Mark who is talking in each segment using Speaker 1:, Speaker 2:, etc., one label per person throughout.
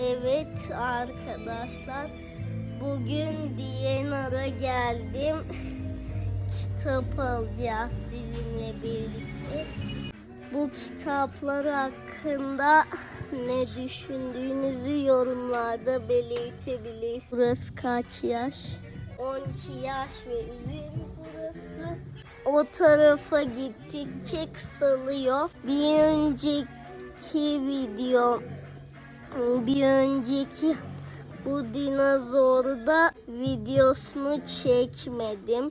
Speaker 1: Evet arkadaşlar. Bugün DNR'a geldim. Kitap alacağız sizinle birlikte. Bu kitaplar hakkında ne düşündüğünüzü yorumlarda belirtebilirsiniz. Burası kaç yaş? 12 yaş ve üzeri burası. O tarafa gittikçe kısalıyor. Bir önceki video bir önceki bu dinozorda videosunu çekmedim.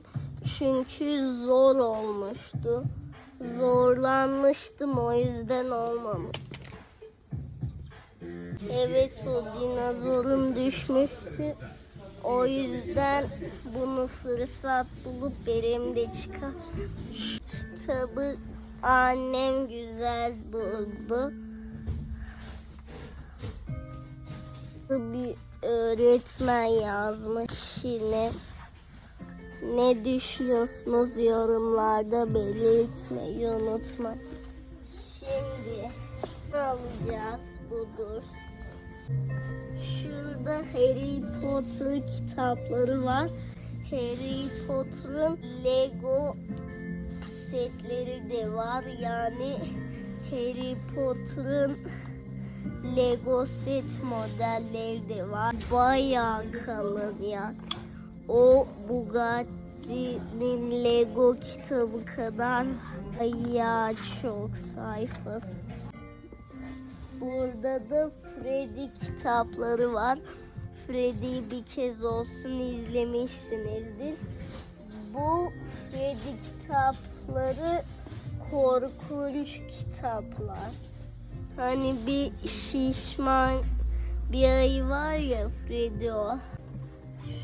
Speaker 1: Çünkü zor olmuştu. Zorlanmıştım o yüzden olmamış. Evet o dinozorum düşmüştü. O yüzden bunu fırsat bulup elimde çıkar. Şu kitabı annem güzel buldu. Bir öğretmen yazmış yine. Ne düşünüyorsunuz yorumlarda belirtmeyi unutmayın. Şimdi ne alacağız budur. Şurada Harry Potter kitapları var. Harry Potter'ın Lego setleri de var. Yani Harry Potter'ın Lego set modelleri de var. Bayağı kalın ya. O Bugatti'nin Lego kitabı kadar bayağı çok sayfası. Burada da Freddy kitapları var. Freddy'yi bir kez olsun izlemişsinizdir. Bu Freddy kitapları korkunç kitaplar. Hani bir şişman bir ayı var ya Freddy o.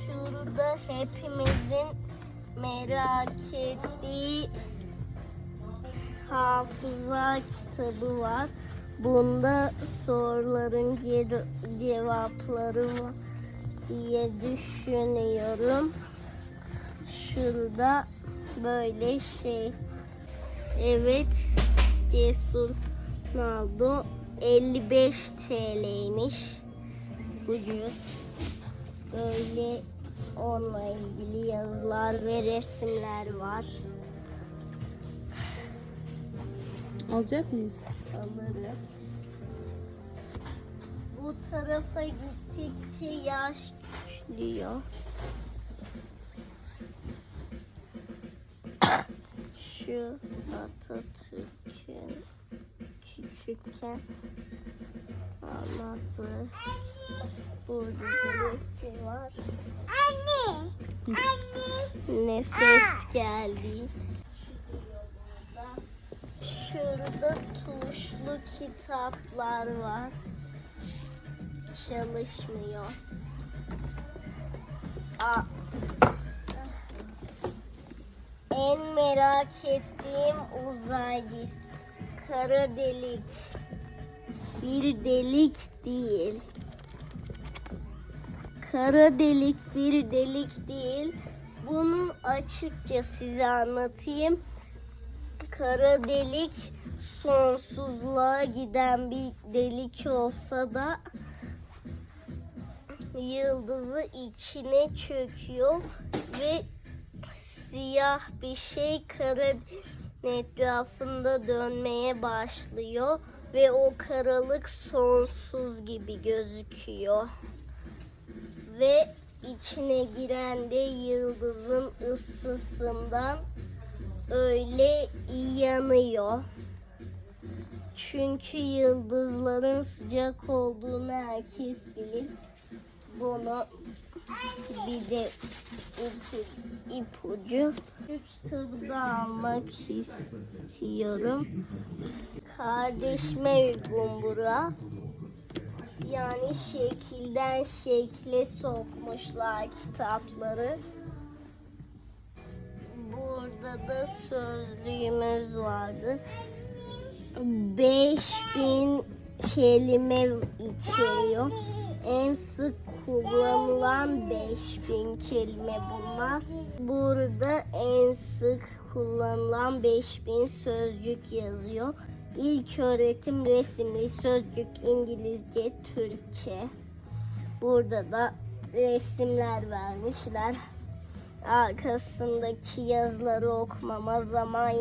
Speaker 1: Şurada hepimizin merak ettiği hafıza kitabı var. Bunda soruların ce- cevapları var diye düşünüyorum. Şurada böyle şey. Evet, Cesur Naldo 55 TL'ymiş. Ucuz. Böyle onunla ilgili yazılar ve resimler var.
Speaker 2: Alacak mıyız?
Speaker 1: alırız. Bu tarafa gittikçe yaş küçülüyor. Şu Atatürk'ün küçükken anlattığı burada resim var.
Speaker 3: Anne. Anne.
Speaker 1: Nefes geldi. Şurada tuşlu kitaplar var. Çalışmıyor. Aa. En merak ettiğim uzay cismi. Kara delik. Bir delik değil. Kara delik bir delik değil. Bunu açıkça size anlatayım. Kara delik sonsuzluğa giden bir delik olsa da yıldızı içine çöküyor ve siyah bir şey kara etrafında dönmeye başlıyor ve o karalık sonsuz gibi gözüküyor ve içine giren de yıldızın ısısından öyle yanıyor. Çünkü yıldızların sıcak olduğunu herkes bilir. Bunu bir de ipu, ipucu. Şu kitabı almak istiyorum. Kardeşime uygun bura. Yani şekilden şekle sokmuşlar kitapları. Burada da sözlüğümüz vardı. 5000 kelime içeriyor. En sık kullanılan 5000 kelime bunlar. Burada en sık kullanılan 5000 sözcük yazıyor. İlk öğretim resimli sözcük İngilizce Türkçe. Burada da resimler vermişler. Arkasındaki yazıları okumama zaman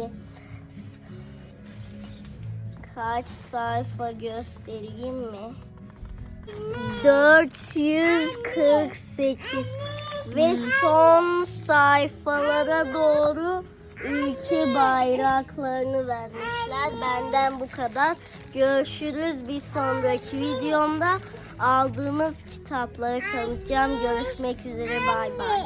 Speaker 1: kaç sayfa göstereyim mi? 448 ve son sayfalara doğru ülke bayraklarını vermişler. Benden bu kadar. Görüşürüz bir sonraki videomda aldığımız kitapları tanıtacağım. Görüşmek üzere bay bay.